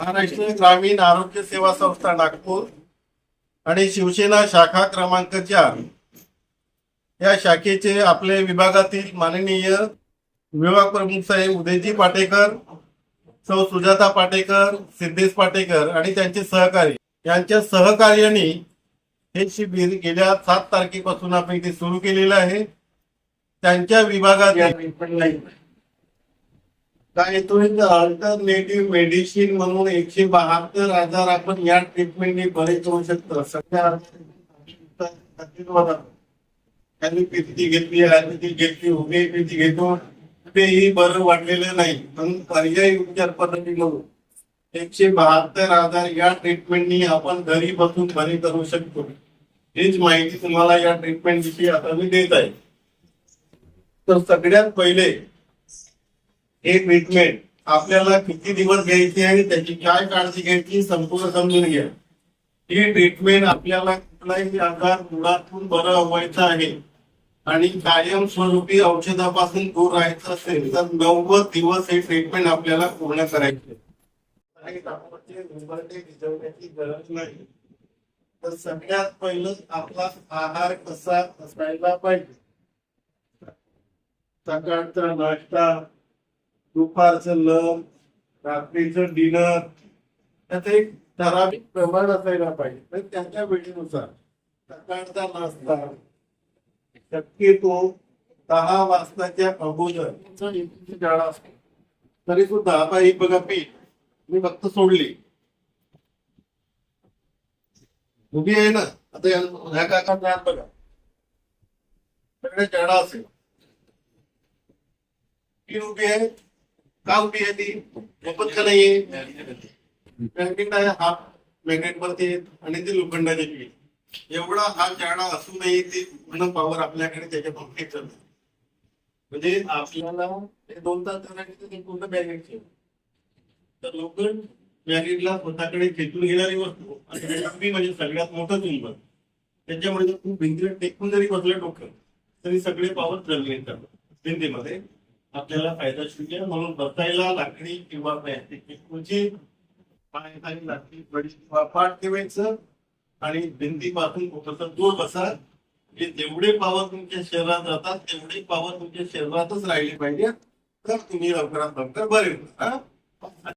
महाराष्ट्र ग्रामीण आरोग्य सेवा संस्था नागपूर आणि शिवसेना शाखा क्रमांक चार या शाखेचे आपले विभागातील माननीय विभाग प्रमुख साहेब उदयजी पाटेकर सौ सुजाता पाटेकर सिद्धेश पाटेकर आणि त्यांचे सहकारी. यांच्या सहकार्याने हे शिबिर गेल्या सात तारखेपासून आपण इथे सुरू केलेलं आहे. त्यांच्या विभागात काय तो अल्टरनेटिव्ह मेडिसिन म्हणून एकशे बहात्तर हजार आपण या ट्रीटमेंटने बरे करू शकतो. सध्या ॲलोपॅथी घेतली ॲलोपॅथी घेतली होमिओपॅथी घेतो. तेही बरं वाटलेलं नाही. पण पर्यायी उपचार पद्धती म्हणून एकशे बहात्तर हजार या ट्रीटमेंटनी आपण घरी बसून बरे करू शकतो. हीच माहिती तुम्हाला या ट्रीटमेंट विषयी आता मी देत आहे. तर सगळ्यात पहिले हे ट्रीटमेंट आपल्याला किती दिवस घ्यायची आणि त्याची काय काळजी घ्यायची संपूर्ण समजून घ्या. ही ट्रीटमेंट आपल्याला कुठलाही आजार मुळातून बरं व्हायचं आहे आणि कायम स्वरूपी औषधापासून दूर राहायचं असेल तर नव्वद दिवस हे ट्रीटमेंट आपल्याला पूर्ण करायचे भिजवण्याची गरज नाही. तर सगळ्यात पहिलं आपला आहार कसा असायला पाहिजे? सकाळचा नाश्ता दुपारचं लंच रात्रीचं डिनर त्याचं एक ठराविक प्रमाण असायला पाहिजे. तर त्याच्या वेळेनुसार सकाळचा नाश्ता शक्यतो दहा वाजताच्या अगोदर शाळा असते. तरी सुद्धा आता ही बघा पीठ मी फक्त सोडली. उभी आहे ना? आता ह्या काका जाण बघा. सगळ्या शाळा असेल. ती उभी आहे. का उभी आहे ती? मोफत का नाहीये? मॅग्नेट आहे हा मॅग्नेट वरती आणि ती लोखंडाची एवढा हा जाडा असूनही ती पूर्ण पॉवर आपल्याकडे त्याच्या बाबतीत चालते म्हणजे आपल्याला ते दोन तास ते पूर्ण मॅग्नेट तर लोखंड मॅग्नेटला स्वतःकडे खेचून घेणारी वस्तू आणि म्हणजे सगळ्यात मोठं चुंबक त्याच्यामुळे जर भिंतीला टेकून जरी बसलं डोकं तरी सगळे पॉवर चालले भिंतीमध्ये आपल्याला फायदा शक्य म्हणून बसायला लाकडी किंवा प्लॅस्टिकची खुर्ची पायाखाली लाकडी बडी किंवा पाठ ठेवायचं. आणि भिंतीपासून थोडंसं दूर बसा. जे जेवढे पावर तुमच्या शरीरात जातात तेवढे पावर तुमच्या शरीरातच राहिले पाहिजे. तर तुम्ही लवकरात लवकर बरे होता.